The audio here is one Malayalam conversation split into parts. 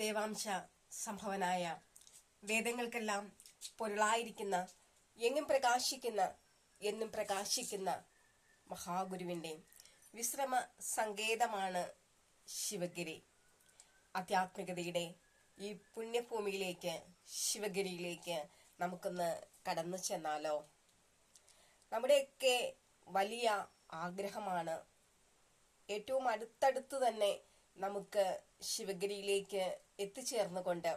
ദേവാംശ സംഭവനായ വേദങ്ങൾക്കെല്ലാം പൊരുളായിരിക്കുന്ന എങ്ങും പ്രകാശിക്കുന്ന എന്നും പ്രകാശിക്കുന്ന മഹാഗുരുവിന്റെ വിശ്രമ സങ്കേതമാണ് ശിവഗിരി. ആധ്യാത്മികതയുടെ ഈ പുണ്യഭൂമിയിലേക്ക് ശിവഗിരിയിലേക്ക് നമുക്കൊന്ന് കടന്നു ചെന്നാലോ? നമ്മുടെയൊക്കെ വലിയ ആഗ്രഹമാണ് ഏറ്റവും അടുത്തടുത്ത് തന്നെ നമുക്ക് ശിവഗിരിയിലേക്ക് എത്തിച്ചേർന്നുകൊണ്ട്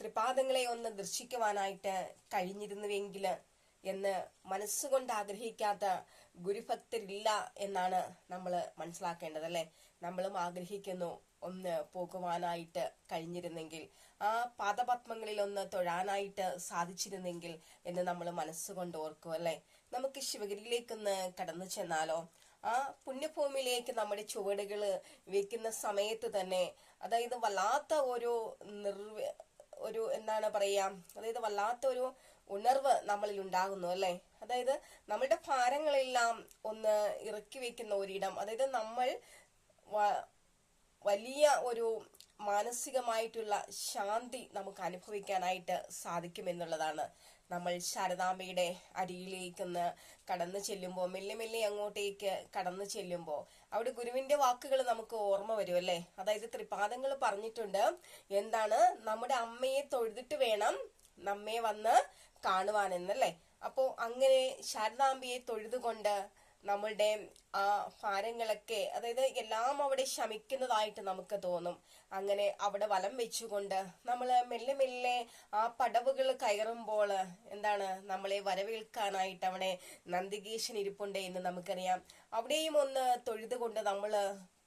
ത്രിപാദങ്ങളെ ഒന്ന് ദർശിക്കുവാനായിട്ട് കഴിഞ്ഞിരുന്നുവെങ്കിൽ എന്ന് മനസ്സുകൊണ്ട് ആഗ്രഹിക്കാത്ത ഗുരുഭക്തരില്ല എന്നാണ് നമ്മൾ മനസ്സിലാക്കേണ്ടത് അല്ലെ? നമ്മളും ആഗ്രഹിക്കുന്നു ഒന്ന് പോകുവാനായിട്ട് കഴിഞ്ഞിരുന്നെങ്കിൽ ആ പാദപത്മങ്ങളിൽ ഒന്ന് തൊഴാനായിട്ട് സാധിച്ചിരുന്നെങ്കിൽ എന്ന് നമ്മൾ മനസ്സുകൊണ്ട് ഓർക്കും അല്ലെ? നമുക്ക് ശിവഗിരിയിലേക്കൊന്ന് കടന്നു ചെന്നാലോ? ആ പുണ്യഭൂമിയിലേക്ക് നമ്മുടെ ചുവടുകൾ വെക്കുന്ന സമയത്ത് തന്നെ അതായത് വല്ലാത്ത ഒരു നിർവ ഒരു എന്താണ് പറയാ അതായത് വല്ലാത്ത ഒരു ഉണർവ് നമ്മളിൽ ഉണ്ടാകുന്നു അല്ലെ? അതായത് നമ്മളുടെ ഭാരങ്ങളെല്ലാം ഒന്ന് ഇറക്കി വെക്കുന്ന ഒരിടം അതായത് നമ്മൾ വലിയ ഒരു മാനസികമായിട്ടുള്ള ശാന്തി നമുക്ക് അനുഭവിക്കാനായിട്ട് സാധിക്കുമെന്നുള്ളതാണ്. നമ്മൾ ശാരദാംബയുടെ അരിയിലേക്കൊന്ന് കടന്നു ചെല്ലുമ്പോൾ മെല്ലെ മെല്ലെ അങ്ങോട്ടേക്ക് കടന്നു ചെല്ലുമ്പോൾ അവിടെ ഗുരുവിന്റെ വാക്കുകൾ നമുക്ക് ഓർമ്മ വരും അല്ലേ? അതായത് ത്രിപാദങ്ങൾ പറഞ്ഞിട്ടുണ്ട്. എന്താണ്? നമ്മുടെ അമ്മയെ തൊഴുതിട്ട് വേണം നമ്മെ വന്ന് കാണുവാനെന്നല്ലേ അപ്പോ അങ്ങനെ ശാരദാംബയെ തൊഴുതുകൊണ്ട് നമ്മളുടെ ആ ഭാരങ്ങളൊക്കെ അതായത് എല്ലാം അവിടെ ശമിക്കുന്നതായിട്ട് നമുക്ക് തോന്നും. അങ്ങനെ അവിടെ വലം വെച്ചുകൊണ്ട് നമ്മൾ മെല്ലെ മെല്ലെ ആ പടവുകൾ കയറുമ്പോൾ എന്താണ് നമ്മളെ വരവേൽക്കാനായിട്ട് അവിടെ നന്ദികേശൻ ഇരിപ്പുണ്ട് എന്ന് നമുക്കറിയാം. അവിടെയും ഒന്ന് തൊഴുതുകൊണ്ട് നമ്മൾ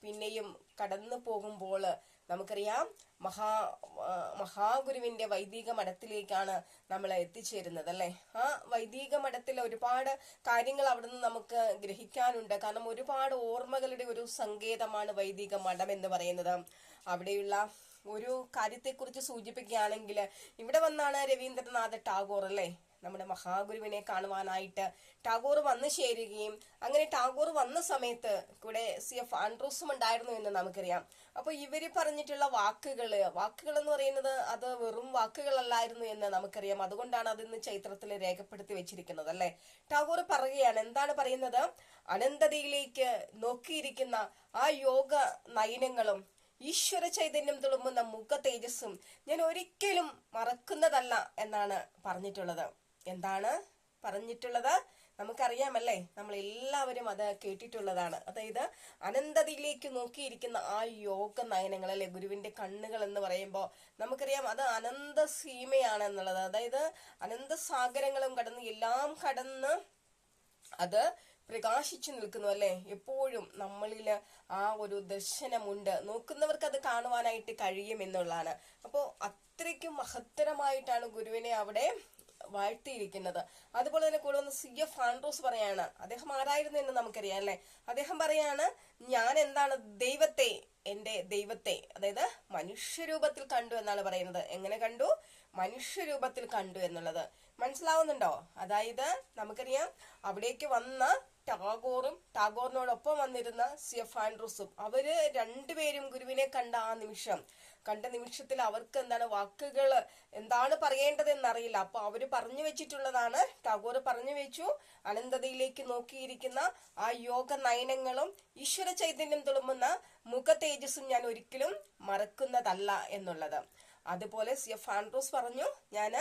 പിന്നെയും കടന്നു പോകുമ്പോൾ നമുക്കറിയാം മഹാ മഹാഗുരുവിന്റെ വൈദിക മഠത്തിലേക്കാണ് നമ്മൾ എത്തിച്ചേരുന്നത് അല്ലെ? ആ വൈദിക മഠത്തിൽ ഒരുപാട് കാര്യങ്ങൾ അവിടുന്ന് നമുക്ക് ഗ്രഹിക്കാനുണ്ട്. കാരണം ഒരുപാട് ഓർമ്മകളുടെ ഒരു സങ്കേതമാണ് വൈദിക മഠം എന്ന് പറയുന്നത്. അവിടെയുള്ള ഒരു കാര്യത്തെക്കുറിച്ച് സൂചിപ്പിക്കുകയാണെങ്കിൽ ഇവിടെ വന്നാണ് രവീന്ദ്രനാഥ് ടാഗോർ അല്ലേ? നമ്മുടെ മഹാഗുരുവിനെ കാണുവാനായിട്ട് ടാഗോർ വന്നു ചേരുകയും അങ്ങനെ ടാഗോർ വന്ന സമയത്ത് കൂടെ സി എഫ് ആൻഡ്രൂസും ഉണ്ടായിരുന്നു എന്ന് നമുക്കറിയാം. അപ്പൊ ഇവർ പറഞ്ഞിട്ടുള്ള വാക്കുകൾ വാക്കുകൾ എന്ന് പറയുന്നത് അത് വെറും വാക്കുകളല്ലായിരുന്നു എന്ന് നമുക്കറിയാം. അതുകൊണ്ടാണ് അതിന്ന് ചൈത്രത്തിൽ രേഖപ്പെടുത്തി വെച്ചിരിക്കുന്നത് അല്ലെ? ടാഗോർ പറയുകയാണ് എന്താണ് പറയുന്നത്? അനന്തതയിലേക്ക് നോക്കിയിരിക്കുന്ന ആ യോഗ നയനങ്ങളും ഈശ്വര ചൈതന്യം തുളുമ്പുന്ന മുഖ തേജസ്സും ഞാൻ ഒരിക്കലും മറക്കുന്നതല്ല എന്നാണ് പറഞ്ഞിട്ടുള്ളത്. എന്താണ് പറഞ്ഞിട്ടുള്ളത്? നമുക്കറിയാമല്ലേ? നമ്മൾ എല്ലാവരും അത് കേട്ടിട്ടുള്ളതാണ്. അതായത് അനന്തതയിലേക്ക് നോക്കിയിരിക്കുന്ന ആ യോഗ നയനങ്ങൾ അല്ലെ ഗുരുവിന്റെ കണ്ണുകൾ എന്ന് പറയുമ്പോൾ നമുക്കറിയാം അത് അനന്ത സീമയാണ് എന്നുള്ളത് അതായത് അനന്ത സാഗരങ്ങളും കടന്ന് എല്ലാം കടന്ന് അത് പ്രകാശിച്ചു നിൽക്കുന്നു അല്ലെ? എപ്പോഴും നമ്മളിൽ ആ ഒരു ദർശനമുണ്ട്. നോക്കുന്നവർക്ക് അത് കാണുവാനായിട്ട് കഴിയും എന്നുള്ളതാണ്. അപ്പോൾ അത്രയ്ക്കും മഹത്തരമായിട്ടാണ് ഗുരുവിനെ അവിടെ വാഴ്ത്തിയിരിക്കുന്നത്. അതുപോലെ തന്നെ കൂടെ വന്ന് സി എഫ് ആൻഡ്രോസ് പറയാണ്. അദ്ദേഹം ആരായിരുന്നു എന്ന് നമുക്കറിയാം അല്ലെ? അദ്ദേഹം പറയാണ് ഞാൻ എന്താണ് ദൈവത്തെ എന്റെ ദൈവത്തെ അതായത് മനുഷ്യരൂപത്തിൽ കണ്ടു എന്നാണ് പറയുന്നത്. എങ്ങനെ കണ്ടു? മനുഷ്യരൂപത്തിൽ കണ്ടു എന്നുള്ളത്. മനസ്സിലാവുന്നുണ്ടോ? അതായത് നമുക്കറിയാം അവിടേക്ക് വന്ന ടാഗോറും ടാഗോറിനോടൊപ്പം വന്നിരുന്ന സി എഫ് ആൻഡ്രൂസും. അവർ രണ്ടുപേരും ഗുരുവിനെ കണ്ട ആ നിമിഷം. കണ്ട നിമിഷത്തിൽ അവർക്ക് എന്താണ് വാക്കുകൾ എന്താണ് പറയേണ്ടതെന്നറിയില്ല. അപ്പൊ അവർ പറഞ്ഞു വെച്ചിട്ടുള്ളതാണ്. ടാഗോർ പറഞ്ഞു വെച്ചു. അനന്തതയിലേക്ക് നോക്കിയിരിക്കുന്ന ആ യോഗ നയനങ്ങളും ഈശ്വര ചൈതന്യം തുളുമ്പുന്ന മുഖ തേജസ്സും ഞാൻ ഒരിക്കലും മറക്കുന്നതല്ല എന്നുള്ളത്. അതുപോലെ സി എഫ് ആൻഡ്രൂസ് പറഞ്ഞു ഞാൻ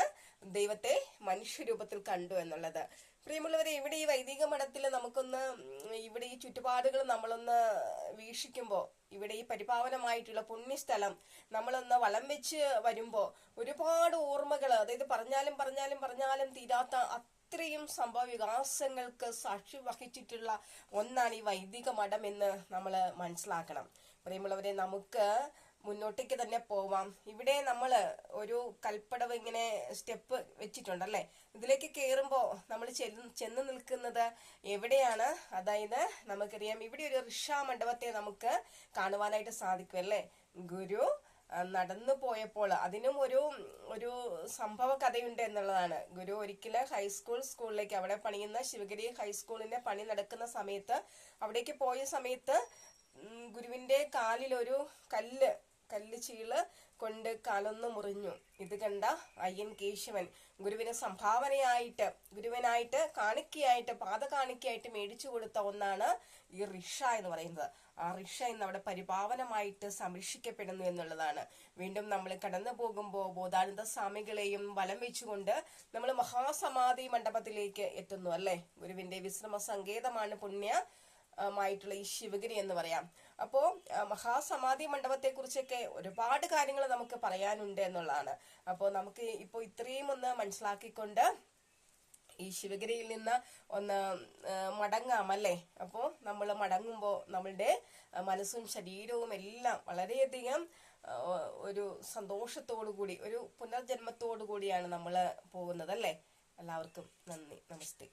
ദൈവത്തെ മനുഷ്യരൂപത്തിൽ കണ്ടു എന്നുള്ളത്. പ്രിയമുള്ളവരെ ഇവിടെ ഈ വൈദിക മഠത്തിൽ നമുക്കൊന്ന് ഇവിടെ ഈ ചുറ്റുപാടുകൾ നമ്മളൊന്ന് വീക്ഷിക്കുമ്പോൾ ഇവിടെ ഈ പരിപാവനമായിട്ടുള്ള പുണ്യസ്ഥലം നമ്മളൊന്ന് വലം വെച്ച് വരുമ്പോൾ ഒരുപാട് ഓർമ്മകൾ അതായത് പറഞ്ഞാലും പറഞ്ഞാലും പറഞ്ഞാലും തീരാത്ത അത്രയും സംഭവ വികാസങ്ങൾക്ക് സാക്ഷി വഹിച്ചിട്ടുള്ള ഒന്നാണ് ഈ വൈദിക മഠം എന്ന് നമ്മൾ മനസ്സിലാക്കണം. പ്രിയമുള്ളവരെ നമുക്ക് മുന്നോട്ടേക്ക് തന്നെ പോവാം. ഇവിടെ നമ്മൾ ഒരു കൽപ്പടവ് ഇങ്ങനെ സ്റ്റെപ്പ് വെച്ചിട്ടുണ്ടല്ലേ ഇതിലേക്ക് കയറുമ്പോൾ നമ്മൾ ചെന്ന് നിൽക്കുന്നത് എവിടെയാണ്? അതായത് നമുക്കറിയാം ഇവിടെ ഒരു ഋഷാ മണ്ഡപത്തെ നമുക്ക് കാണുവാനായിട്ട് സാധിക്കും അല്ലേ? ഗുരു നടന്നു പോയപ്പോൾ അതിനും ഒരു ഒരു സംഭവ കഥയുണ്ട് എന്നുള്ളതാണ്. ഗുരു ഒരിക്കലും ഹൈസ്കൂൾ സ്കൂളിലേക്ക് അവിടെ പണിയുന്ന ശിവഗിരി ഹൈസ്കൂളിന്റെ പണി നടക്കുന്ന സമയത്ത് അവിടേക്ക് പോയ സമയത്ത് ഗുരുവിന്റെ കാലിൽ ഒരു കല്ല് കല്ല് ചീൾ കൊണ്ട് കാലൊന്ന് മുറിഞ്ഞു. ഇത് കണ്ട അയ്യൻ കേശവൻ ഗുരുവിന് സംഭാവനയായിട്ട് ഗുരുവിനായിട്ട് കാണിക്കയായിട്ട് പാത കാണിക്കയായിട്ട് മേടിച്ചു കൊടുത്ത ഒന്നാണ് ഈ റിഷ എന്ന് പറയുന്നത്. ആ റിഷ ഇന്ന് അവിടെ പരിപാവനമായിട്ട് സംരക്ഷിക്കപ്പെടുന്നു എന്നുള്ളതാണ്. വീണ്ടും നമ്മൾ കടന്നു പോകുമ്പോൾ ബോധാനന്ദ സ്വാമികളെയും വലം വെച്ചുകൊണ്ട് നമ്മൾ മഹാസമാധി മണ്ഡപത്തിലേക്ക് എത്തുന്നു അല്ലെ? ഗുരുവിന്റെ വിശ്രമ സങ്കേതമാണ് പുണ്യ മായിട്ടുള്ള ഈ ശിവഗിരി എന്ന് പറയാം. അപ്പോ മഹാസമാധി മണ്ഡപത്തെ കുറിച്ചൊക്കെ ഒരുപാട് കാര്യങ്ങൾ നമുക്ക് പറയാനുണ്ട് എന്നുള്ളതാണ്. അപ്പോ നമുക്ക് ഇപ്പോൾ ഇത്രയും ഒന്ന് മനസ്സിലാക്കിക്കൊണ്ട് ഈ ശിവഗിരിയിൽ നിന്ന് ഒന്ന് മടങ്ങാം അല്ലേ? അപ്പോൾ നമ്മൾ മടങ്ങുമ്പോൾ നമ്മളുടെ മനസ്സും ശരീരവും എല്ലാം വളരെയധികം ഒരു സന്തോഷത്തോടു കൂടി ഒരു പുനർജന്മത്തോടു കൂടിയാണ് നമ്മൾ പോകുന്നത് അല്ലേ? എല്ലാവർക്കും നന്ദി. നമസ്തേ.